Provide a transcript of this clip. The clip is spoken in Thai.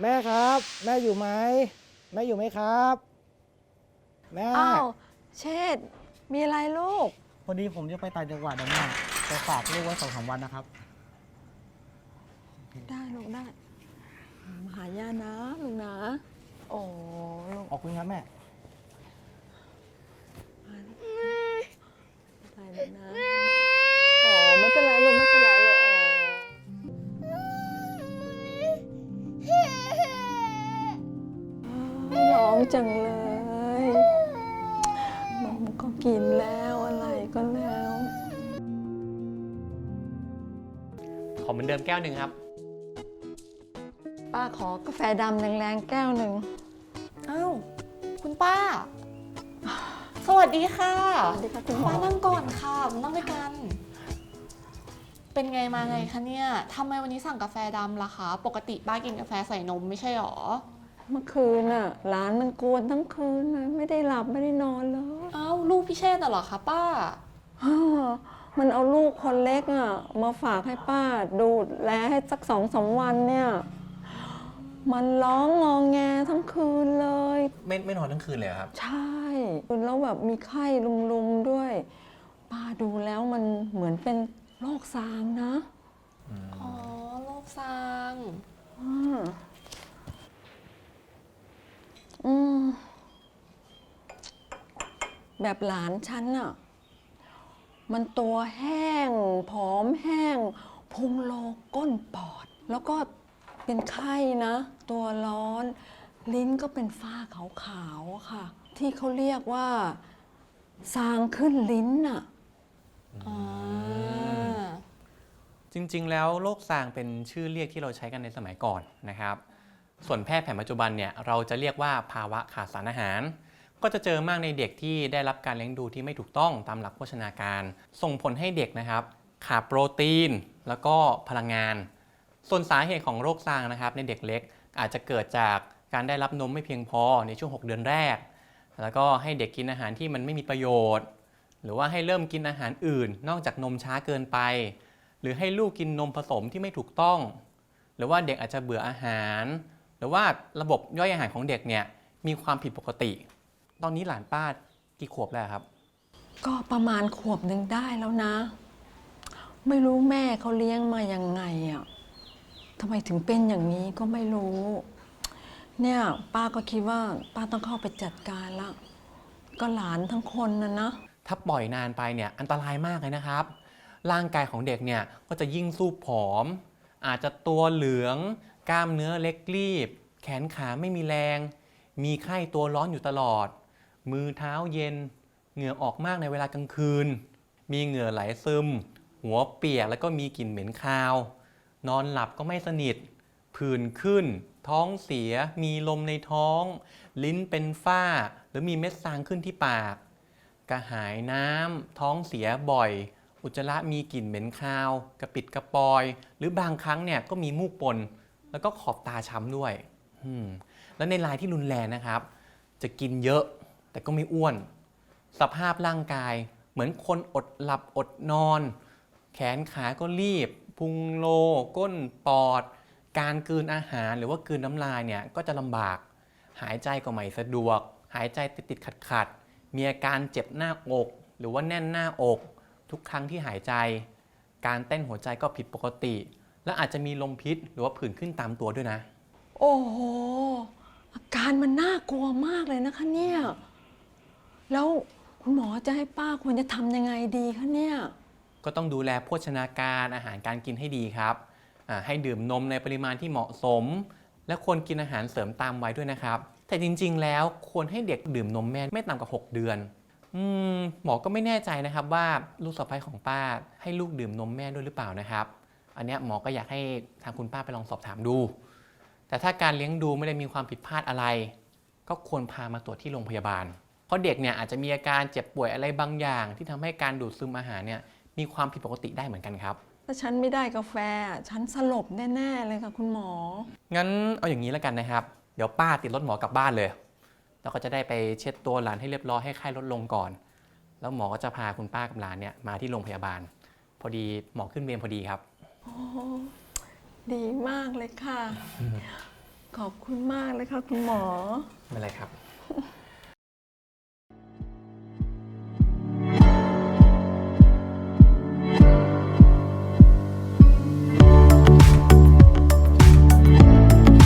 แม่ครับ แม่อยู่ไหมแม่อยู่ไหมครับ แม่อ้าวเชษฐ์มีอะไรลูก พอดีผมจะไปต่างจังหวัดนะแม่ไปฝากลูกไว้สองสามวันนะครับ ได้ลูกได้ มาหาย่านะลูกนะ โอ้ลูกขอบคุณครับแม่ มาดิได้ลูกนะ จังเลยนมก็กินแล้วอะไรก็แล้ว ขอเหมือนเดิมแก้วหนึ่งครับ ป้าขอกาแฟดำแรงๆแก้วหนึ่งอ้าวคุณป้า สวัสดีค่ะสวัสดีค่ะคุณหมป้าอนั่งก่อนค่ะมานั่งด้วยกัน เป็นไงมาไงคะเนี่ยทำไมวันนี้สั่งกาแฟดำล่ะคะ ปกติป้ากินกาแฟใส่นมไม่ใช่หรอ เมื่อคืนน่ะหลานมันกวนทั้งคืนเลยไม่ได้หลับไม่ได้นอนเลยอ้าวลูกพี่เชษฐ์น่ะเหรอคะป้า ฮ่ามันเอาลูกคนเล็กอะ มาฝากให้ป้าดูแลให้สักสองสามวันเนี่ย มันร้องงองแงทั้งคืนเลย ไม่ไม่นอนทั้งคืนเลยเหรอครับ ใช่แล้วแบบมีไข้ลุมๆด้วย ป้าดูแล้วมันเหมือนเป็นโรคซามนะอ๋อโรคซางอืมอืม แบบหลานฉันอะมันตัวแห้ง ผอมแห้ง พุงโลก้นปอด แล้วก็เป็นไข้นะ ตัวร้อน ลิ้นก็เป็นฝ้าขาวๆอะค่ะ ที่เขาเรียกว่าซางขึ้นลิ้นน่ะอ่า จริง ๆ แล้วโรคซางเป็นชื่อเรียกที่เราใช้กันในสมัยก่อนนะครับ ส่วนแพทย์แผนปัจจุบันเนี่ยเราจะเรียกว่าภาวะขาดสารอาหาร ก็จะเจอมากในเด็กที่ได้รับการเลี้ยงดูที่ไม่ถูกต้องตามหลักโภชนาการ ส่งผลให้เด็กนะครับ ขาดโปรตีน แล้วก็พลังงาน ส่วนสาเหตุของโรคซางนะครับ ในเด็กเล็กอาจจะเกิดจากการได้รับนมไม่เพียงพอในช่วง 6 เดือนแรก แล้วก็ให้เด็กกินอาหารที่มันไม่มีประโยชน์ หรือว่าให้เริ่มกินอาหารอื่น นอกจากนมช้าเกินไป หรือให้ลูกกินนมผสมที่ไม่ถูกต้อง หรือว่าเด็กอาจจะเบื่ออาหาร หรือว่าระบบย่อยอาหารของเด็กเนี่ยมีความผิดปกติ ตอนนี้หลานป้ากี่ขวบแล้วครับ ก็ประมาณขวบหนึ่งได้แล้วนะ ไม่รู้แม่เขาเลี้ยงมายังไงอะทำไมถึงเป็นอย่างนี้ก็ไม่รู้ เนี่ยป้าก็คิดว่าป้าต้องเข้าไปจัดการละ ก็หลานทั้งคนนะนะ ถ้าปล่อยนานไปเนี่ยอันตรายมากเลยนะครับ ร่างกายของเด็กเนี่ยก็จะยิ่งสู้ผอม อาจจะตัวเหลืองกล้ามเนื้อเล็กรีบ แขนขาไม่มีแรง มีไข้ตัวร้อนอยู่ตลอด มือเท้าเย็น เหงื่อออกมากในเวลากลางคืน มีเหงื่อไหลซึม หัวเปียกแล้วก็มีกลิ่นเหม็นคาว นอนหลับก็ไม่สนิท ผื่นขึ้น ท้องเสีย มีลมในท้อง ลิ้นเป็นฝ้า หรือมีเม็ดซางขึ้นที่ปาก กระหายน้ำท้องเสียบ่อย อุจจาระมีกลิ่นเหม็นคาว กระปิดกระปอย หรือบางครั้งเนี่ยก็มีมูกปน แล้วก็ขอบตาช้ำด้วย แล้วในรายที่รุนแรงนะครับ จะกินเยอะ แต่ก็ไม่อ้วน สภาพร่างกายเหมือนคนอดหลับอดนอน แขนขาก็รีบ พุงโล ก้นปอด การกืนอาหารหรือว่ากืนน้ำลายเนี่ยก็จะลำบาก หายใจก็ไม่สะดวก หายใจติดติดขัดขัดมีอาการเจ็บหน้าอก หรือว่าแน่นหน้าอก ทุกครั้งที่หายใจ การเต้นหัวใจก็ผิดปกติ และอาจจะมีลมพิษหรือว่าผื่นขึ้นตามตัวด้วยนะ โอ้โห อาการมันน่ากลัวมากเลยนะคะเนี่ย แล้วคุณหมอจะให้ป้าควรจะทำยังไงดีคะเนี่ย ก็ต้องดูแลโภชนาการอาหารการกินให้ดีครับอ่าให้ดื่มนมในปริมาณที่เหมาะสม และควรกินอาหารเสริมตามวัยด้วยนะครับ แต่จริงๆ แล้วควรให้เด็กดื่มนมแม่ไม่ต่ำกว่า 6 เดือนอืมหมอก็ไม่แน่ใจนะครับว่าลูกสะใภ้ของป้าให้ลูกดื่มนมแม่ด้วยหรือเปล่านะครับ อันเนี้ยหมอก็อยากให้ทางคุณป้าไปลองสอบถามดู แต่ถ้าการเลี้ยงดูไม่ได้มีความผิดพลาดอะไร ก็ควรพามาตรวจที่โรงพยาบาล เพราะเด็กเนี่ยอาจจะมีอาการเจ็บป่วยอะไรบางอย่าง ที่ทำให้การดูดซึมอาหารเนี่ยมีความผิดปกติได้เหมือนกันครับ ถ้าฉันไม่ได้กาแฟฉันสลบแน่ๆเลยค่ะคุณหมอ งั้นเอาอย่างนี้แล้วกันนะครับ เดี๋ยวป้าติดรถหมอกลับบ้านเลย แล้วก็จะได้ไปเช็ดตัวหลานให้เรียบร้อยให้ไข้ลดลงก่อน แล้วหมอก็จะพาคุณป้ากับหลานเนี่ยมาที่โรงพยาบาล พอดีหมอขึ้นเวรพอดีครับโอ้ดีมากเลยค่ะ ขอบคุณมากเลยค่ะคุณหมอไม่เป็นไรครับ